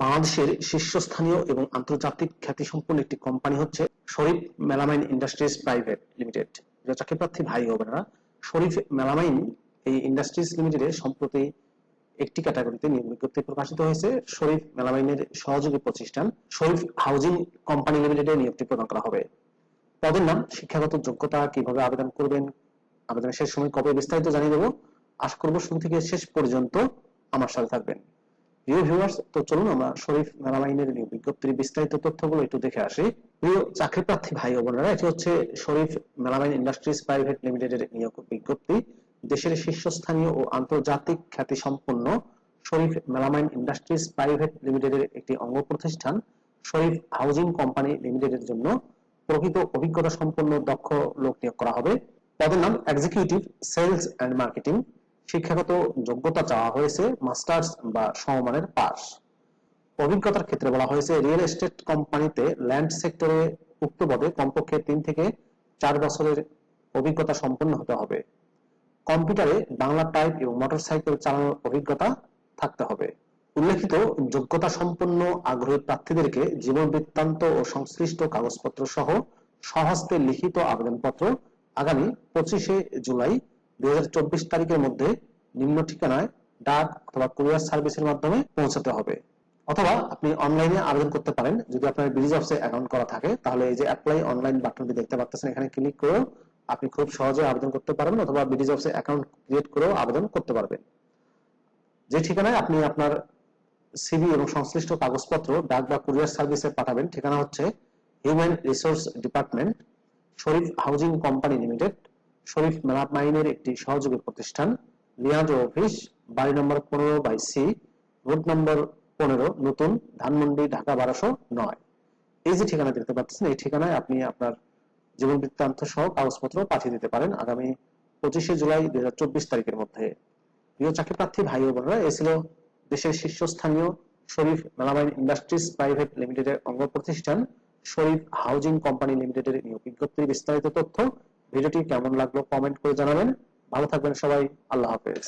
বাংলাদেশের শীর্ষস্থানীয় এবং আন্তর্জাতিক খ্যাতিসম্পন্ন একটি কোম্পানি হচ্ছে Sharif melamine industries private limited. যা চাকরি প্রার্থী, ভাই ও বোনেরা, শরীফ মেলামাইন এই ইন্ডাস্ট্রিজ লিমিটেডে সম্প্রতি একটি ক্যাটাগরিতে নিয়োগ বিজ্ঞপ্তি প্রকাশিত হয়েছে। শরীফ মেলামাইনের সহযোগী প্রতিষ্ঠান শরীফ হাউজিং কোম্পানি লিমিটেডে নিয়োগটি প্রদান করা হবে। পদের নাম, শিক্ষাগত যোগ্যতা, কীভাবে আবেদন করবেন, আবেদনের শেষ সময় কবে বিস্তারিত জানিয়ে দেবো। আশা করব শুরু থেকে শেষ পর্যন্ত আমার সাথে থাকবেন। প্রিয় ভিউয়ার্স তো চলুন আমরা শরীফ মেলামাইনের নিয়োগ বিজ্ঞপ্তির বিস্তারিত তথ্যগুলো একটু দেখে আসি। প্রিয় চাকরি প্রার্থী ভাই ও বোনেরা, এটি হচ্ছে শরীফ মেলামাইন ইন্ডাস্ট্রিজ প্রাইভেট লিমিটেডের নিয়োগ বিজ্ঞপ্তি। দেশের শীর্ষস্থানীয় ও আন্তর্জাতিক খ্যাতি সম্পন্ন শরীফ মেলামাইন ইন্ডাস্ট্রিজ প্রাইভেট লিমিটেডের একটি অঙ্গ প্রতিষ্ঠান, শরীফ হাউজিং কোম্পানি লিমিটেডের জন্য প্রকৃত অভিজ্ঞতা সম্পন্ন দক্ষ লোক নিয়োগ করা হবে। পদের নাম এক্সিকিউটিভ সেলস অ্যান্ড মার্কেটিং শিক্ষাগত যোগ্যতা চাওয়া হয়েছে মাস্টার্স বা সমমানের পাস অভিজ্ঞতার ক্ষেত্রে বলা হয়েছে, রিয়েল এস্টেট কোম্পানিতে ল্যান্ড সেক্টরে উক্ত পদে কমপক্ষে তিন থেকে চার বছরের অভিজ্ঞতা সম্পন্ন হতে হবে। কম্পিউটারে বাংলা টাইপ এবং মোটরসাইকেল চালানোর অভিজ্ঞতা থাকতে হবে। উল্লেখিত, যোগ্যতা সম্পন্ন আগ্রহী প্রার্থীদেরকে জীবন বৃত্তান্ত ও সংশ্লিষ্ট কাগজপত্র সহ সহস্তে লিখিত আবেদনপত্র আগামী পঁচিশে জুলাই দুই হাজার চব্বিশ তারিখের মধ্যে নিম্ন ঠিকানায় ডাক অথবা কুরিয়ার সার্ভিসের মাধ্যমে পৌঁছাতে হবে। অথবা আপনি অনলাইনে আবেদন করতে পারেন। যদি আপনার ব্রিজ অফসে অ্যাকাউন্ট করা থাকে, তাহলে এই যে অ্যাপ্লাই অনলাইন বাটনটি দেখতে পাচ্ছেন, এখানে ক্লিক করেও আপনি খুব সহজে আবেদন করতে পারবেন অথবা ব্রিজ অফসে অ্যাকাউন্ট ক্রিয়েট করেও আবেদন করতে পারবেন। যে ঠিকানায় আপনি আপনার সিভি এবং সংশ্লিষ্ট কাগজপত্র, ডাক বা কুরিয়ার সার্ভিসে পাঠাবেন, ঠিকানা হচ্ছে human resource department Sharif housing company limited Sharif মেলামাইনের একটি সহযোগী প্রতিষ্ঠান লিয়াজ অফিস, বাড়ি নম্বর পনেরো বাই সি, রোড নম্বর পনেরো, নতুন ধানমন্ডি, ঢাকা বারোশো নয়। এই যে ঠিকানা দেখতে পাচ্ছেন, এই ঠিকানায় আপনি আপনার জীবন বৃত্তান্ত সহ কাগজপত্র পাঠিয়ে দিতে পারেন আগামী পঁচিশে জুলাই দুই হাজার চব্বিশ তারিখের মধ্যে। প্রিয় চাকরি প্রার্থী, ভাই ও বোনেরা, এ ছিল দেশের শীর্ষস্থানীয় শরীফ মেলামাইন ইন্ডাস্ট্রিজ প্রাইভেট লিমিটেডের অঙ্গ প্রতিষ্ঠান শরীফ হাউজিং কোম্পানি লিমিটেডের নিয়োগ বিজ্ঞপ্তির বিস্তারিত তথ্য ভিডিওটি কেমন লাগল কমেন্ট করে জানাবেন। ভালো থাকবেন সবাই আল্লাহ হাফেজ।